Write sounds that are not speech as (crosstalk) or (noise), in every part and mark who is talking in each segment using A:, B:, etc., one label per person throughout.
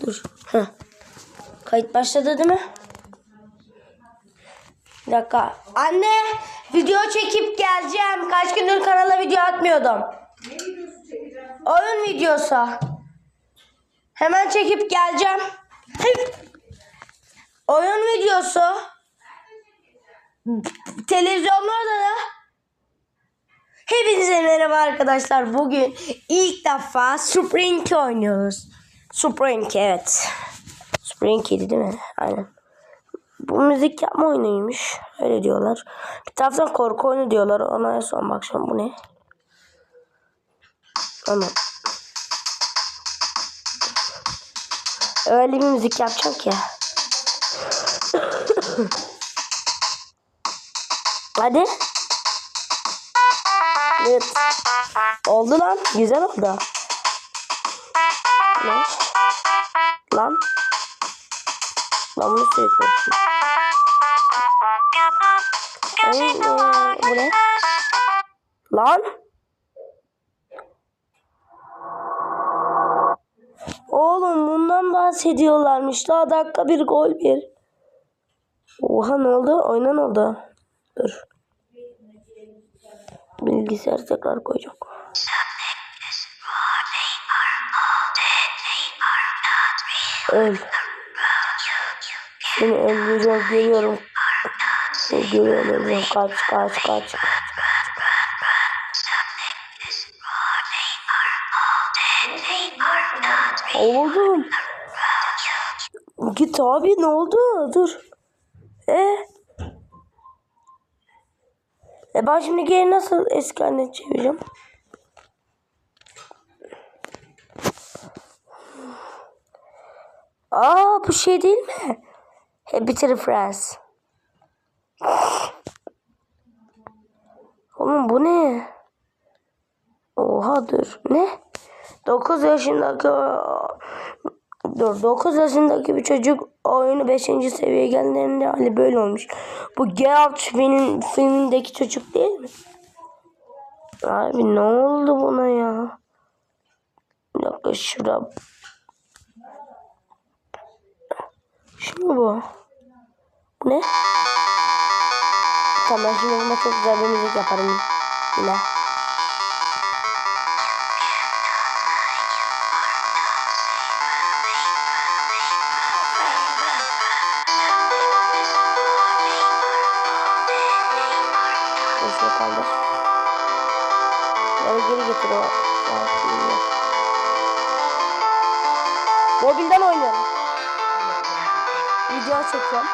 A: Dur. Heh. Kayıt başladı değil mi? Bir dakika. Anne video çekip geleceğim. Kaç gündür kanala video atmıyordum. Oyun videosu. Hemen çekip geleceğim. Oyun videosu. Televizyonlarda da. Hepinize merhaba arkadaşlar. Bugün ilk defa Spring oynuyoruz. Spring evet. Spring'iydi değil mi? Aynen. Bu müzik yapma oyunuymuş. Öyle diyorlar. Bir taraftan korku oyunu diyorlar. Ona en son bakacağım. Bu ne? Ama öyle bir müzik yapacağım ki. (coughs) Hadi. Evet. Oldu lan. Güzel oldu. Ne? Lan. Lan bunu sürekli bu ne? Lan. Oğlum bundan bahsediyorlarmış. Daha dakika bir gol bir. Oha ne oldu? Oynan oldu. Dur. Bilgisayar tekrar koyacağım. Öl. Seni öldüreceğim görüyorum. Görüyorum öldüreceğim. Kaç kaç kaç. Oğlum. Git abi ne oldu? Dur. E? E ben şimdi geri nasıl eski haline çevireceğim? Aa bu şey değil mi? Happy Friends. Oğlum bu ne? Oha dur. Ne? 9 yaşındaki Dur 9 yaşındaki bir çocuk oyunu 5. seviyeye geldiğinde hali böyle olmuş. Bu Geralt filmin, filmindeki çocuk değil mi? Abi ne oldu buna ya? Bir dakika şurada. Mu bu? Ne? Tamam şimdi buna çok güzel bir müzik yaparım. Yine. Şunu kaldır. Beni geri getir o. Mobilden oynuyorum. Video çekiyorum.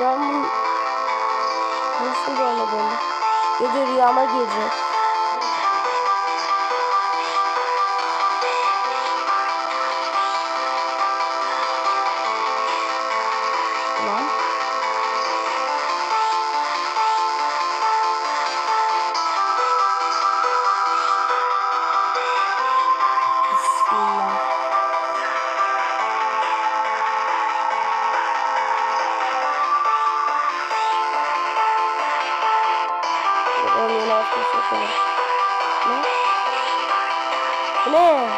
A: Ben bunu nasıl görmedim? Gece rüyama girecek. Koyayım. Ne? Ne?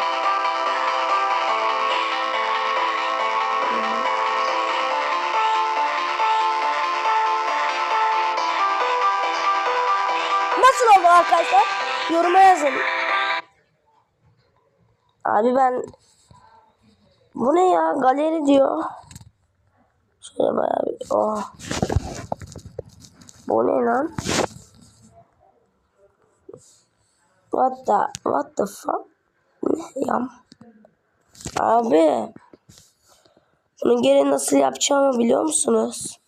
A: Nasıl oldu arkadaşlar? Yoruma yazın. Abi ben bu ne ya? Galeri diyor. Şöyle bayağı bir oh. Bu ne lan? What the what the fuck? Ne ya? Abi bunu geri nasıl yapacağımı biliyor musunuz?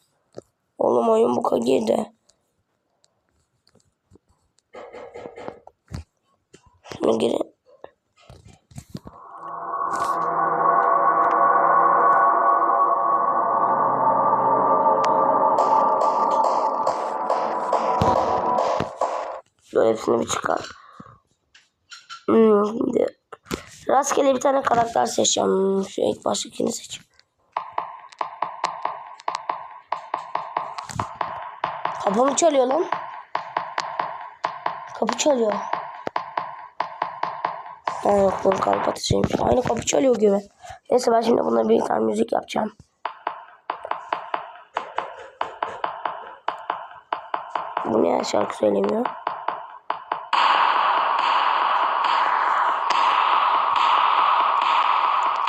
A: Oğlum oyun bu kadar girdi. Şunu geri. Şöyle hepsini bir çıkar. Şimdi rastgele bir tane karakter seçeceğim. Şu ilk baştakini seçeyim. Kapımı çalıyor lan. Kapı çalıyor. Ha yok bunun kapatıcıymış. Aynı kapı çalıyor gibi. Neyse ben şimdi buna bir tane müzik yapacağım. Bu niye şarkı söylemiyor?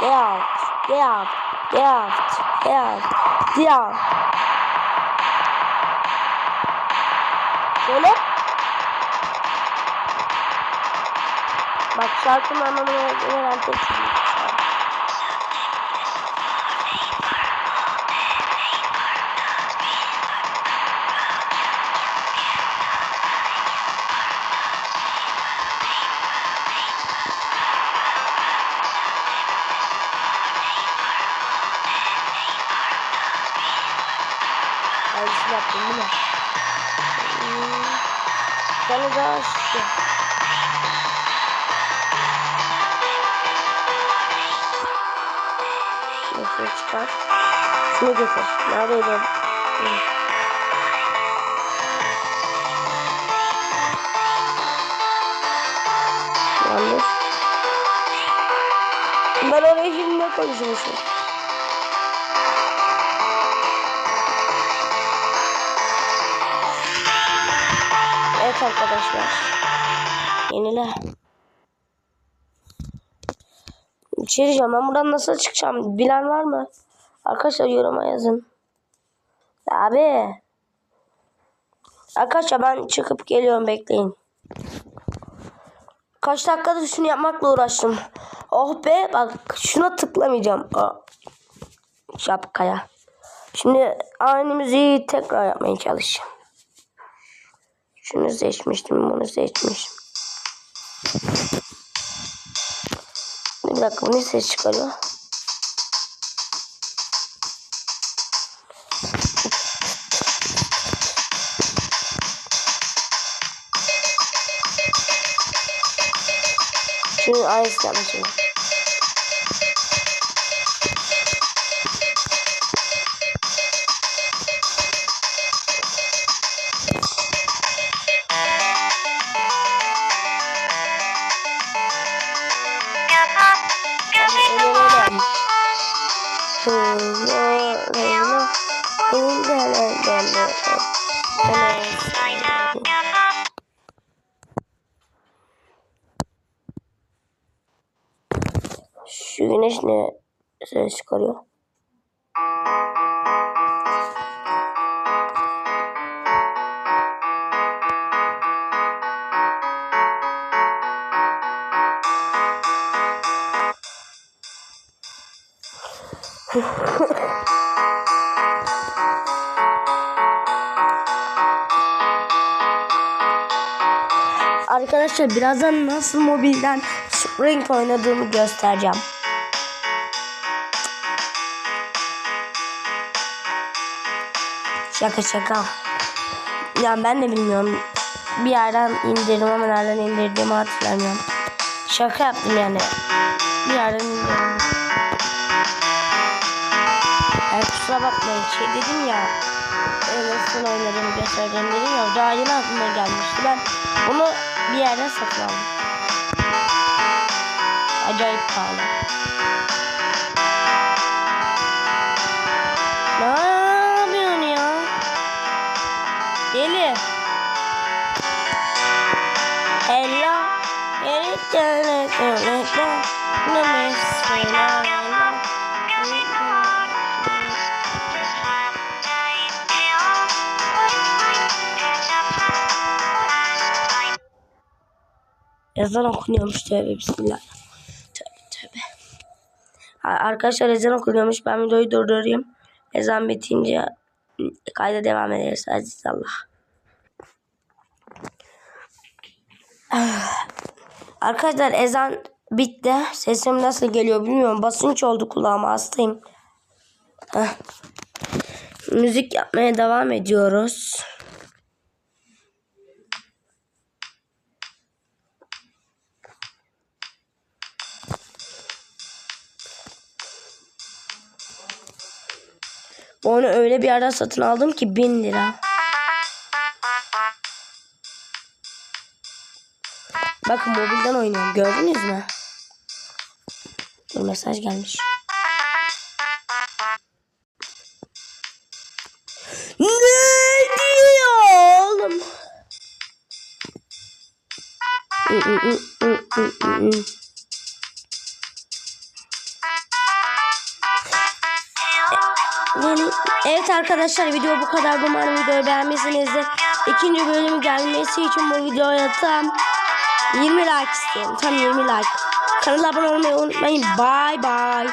A: Get out, get out, get out. Söyle. Bak şarkının anlamını veren tek çizgi. Tane daha işte. Nasıl çıkar? Şunu getir. Neredeydi? Yanlış. Ben oraya ne konuşmuşum? Evet arkadaşlar. Yenile. Şey diyeceğim. Ben buradan nasıl çıkacağım? Bilen var mı? Arkadaşlar yoruma yazın. Abi. Arkadaşlar ben çıkıp geliyorum bekleyin. Kaç dakikadır şunu yapmakla uğraştım. Oh be bak şuna tıklamayacağım. Aa, şapkaya. Şimdi aynı müziği tekrar yapmaya çalışacağım. Şunu seçmiştim, bunu seçmiştim. Bir dakika bu ne ses çıkarıyor? Şimdi aynısı yapmışım. Şu güneş ne ses çıkarıyor? (laughs) Arkadaşlar birazdan nasıl mobilden Spring oynadığımı göstereceğim. Şaka şaka. Yani ben de bilmiyorum. Bir yerden indirdim ama nereden indirdiğimi hatırlamıyorum. Şaka yaptım yani. Bir yerden indirdim. Kusura bakmayın şey dedim ya. e, Nasıl oynadığımı göstereceğim dedim ya. Daha yeni aklıma gelmişti. Ben bunu bir yerden satın aldım. Acayip pahalı. Ne yapıyorsun ya? Deli. Hello. Ezan okunuyormuş tövbe bismillah. Tövbe tövbe. Arkadaşlar ezan okunuyormuş. Ben videoyu durdurayım. Ezan bitince kayda devam ederiz. Aziz Allah. (sighs) Arkadaşlar ezan bitti. Sesim nasıl geliyor bilmiyorum. Basınç oldu kulağıma hastayım. Müzik yapmaya devam ediyoruz. Onu öyle bir yerden satın aldım ki bin lira. Bakın mobilden oynuyorum. Gördünüz mü? Bir mesaj gelmiş. Ne diyor oğlum? Yani evet arkadaşlar video bu kadar. Umarım videoyu beğenmişsinizdir. İkinci bölümü gelmesi için bu videoya tam 20 like istiyorum. Tam 20 like. Kanala abone olmayı unutmayın. Bye bye.